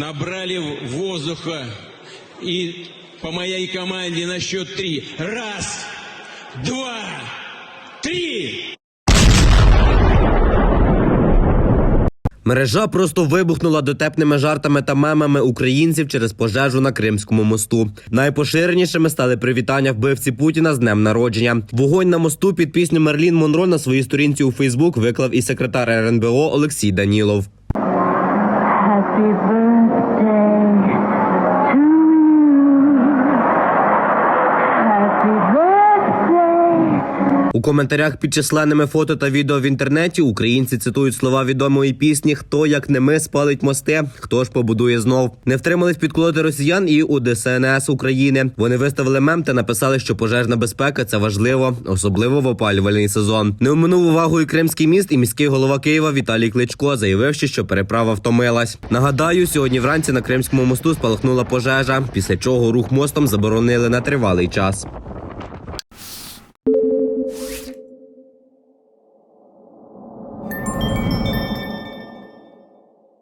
набрали воздуха и по моей команде на счет три. Раз, два, три! Мережа просто вибухнула дотепними жартами та мемами українців через пожежу на Кримському мосту. Найпоширенішими стали привітання вбивці Путіна з днем народження. Вогонь на мосту під пісню Мерлін Монро на своїй сторінці у Фейсбук виклав і секретар РНБО Олексій Данілов. Happy birthday У коментарях під численними фото та відео в інтернеті українці цитують слова відомої пісні Хто як не ми спалить мости, хто ж побудує знов. Не втримались підколоти росіян і у ДСНС України. Вони виставили мем та написали, що пожежна безпека це важливо, особливо в опалювальний сезон. Не оминув увагу і Кримський міст, і міський голова Києва Віталій Кличко, заявивши, що переправа втомилась. Нагадаю, сьогодні вранці на Кримському мосту спалахнула пожежа, після чого рух мостом заборонили на тривалий час.